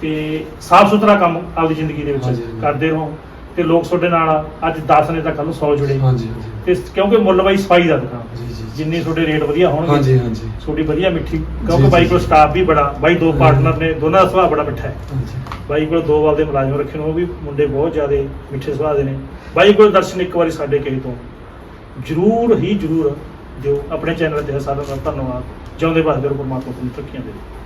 A: ਤੇ ਸਾਫ਼ ਸੁਥਰਾ ਕੰਮ ਆਪਦੀ ਜ਼ਿੰਦਗੀ ਦੇ ਵਿੱਚ। ਕਰਦੇ ਰਹੋ ਤੇ ਲੋਕ ਤੁਹਾਡੇ ਨਾਲ ਅੱਜ 10 ਨੇ ਤਾਂ ਕੱਲ ਨੂੰ 100 ਜੁੜੇ
B: ਹਾਂਜੀ
A: ਤੇ ਕਿਉਂਕਿ ਮੁੱਲ ਬਾਈ ਸਫ਼ਾਈ ਦਾ ਦੁਕਾਨ
B: ਜੀ ਜੀ।
A: ਜਿੰਨੇ ਤੁਹਾਡੇ ਰੇਟ ਵਧੀਆ ਹੋਣਗੇ।
B: ਹਾਂਜੀ ਹਾਂਜੀ।
A: ਤੁਹਾਡੀ ਵਧੀਆ ਮਿੱਠੀ
B: ਜੀ,
A: ਕਿਉਂਕਿ ਬਾਈ
B: ਜੀ।
A: ਕੋਲ ਸਟਾਫ ਵੀ ਬੜਾ ਬਾਈ ਦੋ। ਪਾਰਟਨਰ ਨੇ ਦੋਨਾਂ ਦਾ ਸੁਭਾਅ ਬੜਾ ਮਿੱਠਾ ਹੈ।
B: ਹਾਂਜੀ।
A: ਬਾਈ ਕੋਲ ਦੋ ਵਾਲ ਦੇ ਮੁਲਾਜ਼ਮ ਰੱਖੇ ਨੇ ਉਹ ਵੀ ਮੁੰਡੇ ਬਹੁਤ ਜ਼ਿਆਦੇ ਮਿੱਠੇ ਸੁਭਾਅ ਦੇ ਨੇ। ਬਾਈ ਕੋਲ ਦਰਸ਼ਨ ਇੱਕ ਵਾਰੀ ਸਾਡੇ ਕਹੇ ਤੋਂ। ਜ਼ਰੂਰ ਹੀ ਜ਼ਰੂਰ ਦਿਓ ਆਪਣੇ ਚੈਨਲ ਤੇ ਸਾਰਿਆਂ ਦਾ ਧੰਨਵਾਦ। ਜਿਉਂਦੇ ਵਾਸਤੇ ਰਹੋ ਪਰਮਾਤਮਾ ਤੁਹਾਨੂੰ ਤਰੱਕੀਆਂ ਦੇਵੇ।